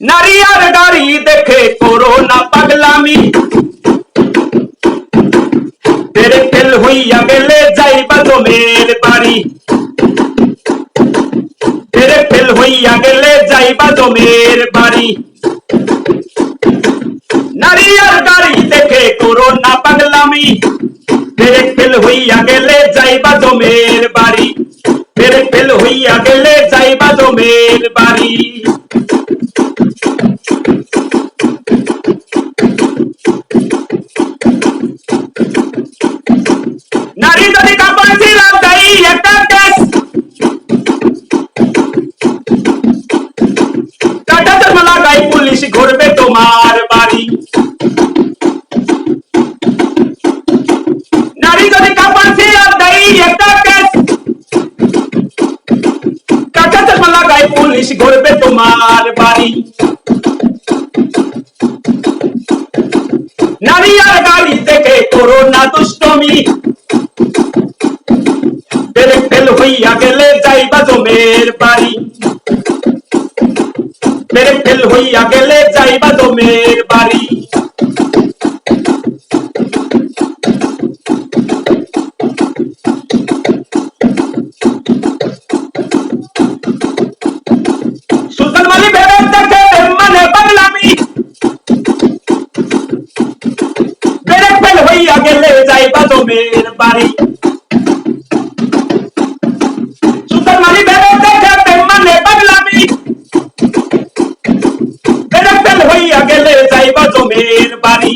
নারী আর গাড়ি দেখে করো না পাগলামি। তেরে ফেল হইয়া গেলে যাইবা জমের বাড়ি। তেরে ফেল হইয়া গেলে যাইবা জমের বাড়ি। নারী আর গাড়ি দেখে করো না পাগলামি। তেরে ফেল হইয়া গেলে যাইবা জমের বাড়ি। তেরে ফেল হইয়া গেলে যাইবা জমের বাড়ি। লাগাই পুলিশ ঘুরবে তোমার বাড়ি। নারী আর গাড়ি দেখে করো না দুষ্টমি। পেরে ফেল হইয়া গেলে যাইবা জমের বাড়ি। পেরে ফেল হইয়া গেলে যাইবা জমের বাড়ি। বাড়ি। যাইবা জমের বাড়ি।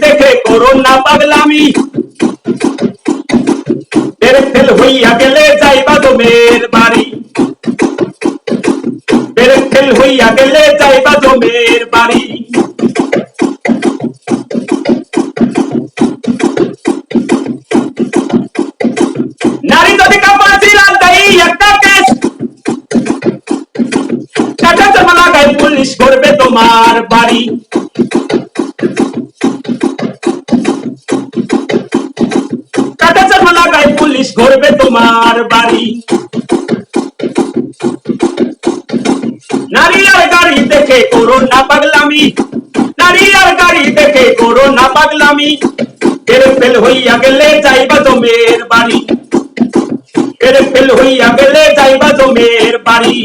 দেখে করো না পাগলামি। পেরে ফেল হইয়া গেলে যাইবা জমের বাড়ি। পেরে ফেল হইয়া গেলে যাইবা জমের বাড়ি। নারী যদি কাপড় ছিলাম তাই তোমার বাড়ি। টাকা জমা লাগাই পুলিশ করবে তোমার বাড়ি। দেখে করো না পাগলামি। নারী আর গাড়ি দেখে করো না পাগলামি। এর ফেল হইয়া গেলে যাইবা জমের বাড়ি। এর ফেল হইয়া গেলে যাইবা জমের বাড়ি।